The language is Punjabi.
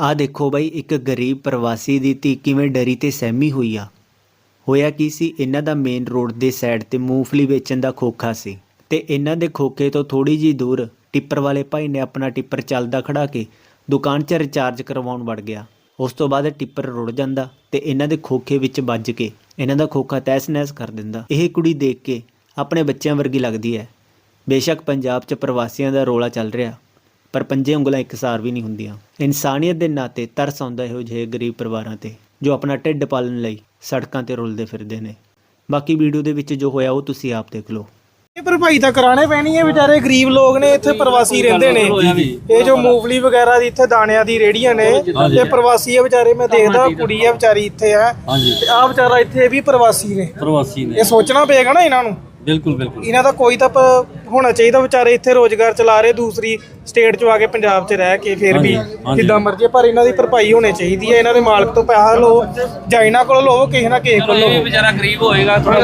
ਆਹ ਦੇਖੋ ਬਾਈ, ਇੱਕ ਗਰੀਬ ਪ੍ਰਵਾਸੀ ਦੀ ਧੀ ਕਿਵੇਂ ਡਰੀ ਤੇ ਸਹਿਮੀ ਹੋਈ ਆ? ਹੋਇਆ ਕੀ ਸੀ? ਇਹਨਾਂ ਦਾ ਮੇਨ ਰੋਡ ਦੇ ਸਾਈਡ ਤੇ ਮੂੰਗਫਲੀ ਵੇਚਣ ਦਾ ਖੋਖਾ ਸੀ ਤੇ ਇਹਨਾਂ ਦੇ ਖੋਖੇ ਤੋਂ ਥੋੜੀ ਜੀ ਦੂਰ ਟਿੱਪਰ ਵਾਲੇ ਭਾਈ ਨੇ ਆਪਣਾ ਟਿੱਪਰ ਚੱਲਦਾ ਖੜਾ ਕੇ ਦੁਕਾਨ 'ਚ ਰਿਚਾਰਜ ਕਰਵਾਉਣ ਵੜ ਗਿਆ। ਉਸ ਤੋਂ ਬਾਅਦ ਟਿੱਪਰ ਰੁੜ ਜਾਂਦਾ ਤੇ ਇਹਨਾਂ ਦੇ ਖੋਖੇ ਵਿੱਚ ਵੱਜ ਕੇ ਇਹਨਾਂ ਦਾ ਖੋਖਾ ਤਹਿਸ-ਨਹਿਸ ਕਰ ਦਿੰਦਾ। ਇਹ ਕੁੜੀ ਦੇਖ ਕੇ ਆਪਣੇ ਬੱਚਿਆਂ ਵਰਗੀ ਲੱਗਦੀ ਹੈ। ਬੇਸ਼ੱਕ ਪੰਜਾਬ 'ਚ ਪ੍ਰਵਾਸੀਆਂ ਦਾ ਰੋਲਾ ਚੱਲ ਰਿਹਾ। ਪਰ ਪੰਜੇ ਉਂਗਲਾਂ ਇੱਕਸਾਰ ਵੀ ਨਹੀਂ ਹੁੰਦੀਆਂ। ਇਨਸਾਨੀਅਤ ਦੇ ਨਾਤੇ ਤਰਸ ਆਉਂਦਾ ਇਹੋ ਜਿਹੇ ਗਰੀਬ ਪਰਿਵਾਰਾਂ ਤੇ ਜੋ ਆਪਣਾ ਢਿੱਡ ਪਾਲਣ ਲਈ ਸੜਕਾਂ ਤੇ ਰੁਲਦੇ ਫਿਰਦੇ ਨੇ। ਬਾਕੀ ਵੀਡੀਓ ਦੇ ਵਿੱਚ ਜੋ ਹੋਇਆ ਉਹ ਤੁਸੀਂ ਆਪ ਦੇਖ ਲਓ। ਇਹ ਭਰਪਾਈ ਤਾਂ ਕਰਾਣੇ ਪੈਣੀ ਹੈ ਵਿਚਾਰੇ ਗਰੀਬ ਲੋਕ ਨੇ ਇੱਥੇ ਪ੍ਰਵਾਸੀ ਰਹਿੰਦੇ ਨੇ। ਇਹ ਜੋ ਮੂੰਗਫਲੀ ਵਗੈਰਾ ਦੀ ਇੱਥੇ ਦਾਣਿਆਂ ਦੀ ਰੇੜੀਆਂ ਨੇ ਇਹ ਪ੍ਰਵਾਸੀ ਆ ਵਿਚਾਰੇ ਮੈਂ ਦੇਖਦਾ ਕੁੜੀ ਆ ਵਿਚਾਰੀ ਇੱਥੇ ਆ ਹਾਂਜੀ। ਤੇ ਆ ਵਿਚਾਰਾ ਇੱਥੇ ਵੀ ਪ੍ਰਵਾਸੀ ਨੇ। ਪ੍ਰਵਾਸੀ ਨੇ। ਇਹ ਸੋਚਣਾ ਪਏਗਾ ਨਾ ਇਹਨਾਂ ਨੂੰ। ਬਿਲਕੁਲ ਬਿਲਕੁਲ। ਇਹਨਾਂ ਦਾ ਕੋਈ ਤਾਂ ਪ- ਹੋਣਾ ਚਾਹੀਦਾ ਵਿਚਾਰੇ ਇੱਥੇ ਰੋਜ਼ਗਾਰ ਚਲਾ ਰਹੇ ਦੂਸਰੀ ਸਟੇਟ 'ਚ ਆ ਕੇ ਪੰਜਾਬ 'ਚ ਰਹਿ ਕੇ ਫਿਰ ਵੀ ਹਾਂਜੀ, ਹਾਂਜੀ। ਜਿੱਦਾਂ ਮਰਜ਼ੀ ਪਰ ਇਹਨਾਂ ਦੀ ਭਰਪਾਈ ਹੋਣੀ ਚਾਹੀਦੀ ਹੈ ਇਹਨਾਂ ਦੇ ਮਾਲਕ ਤੋਂ ਪੈਸਾ ਲਓ ਜਾਂ ਇਹਨਾਂ ਕੋਲ ਲਓ ਕਿਸੇ ਨਾ ਕਿਸੇ ਕੋਲ ਲਓ। ਵਿਚਾਰਾ ਗਰੀਬ ਹੋਏਗਾ ਥੋੜਾ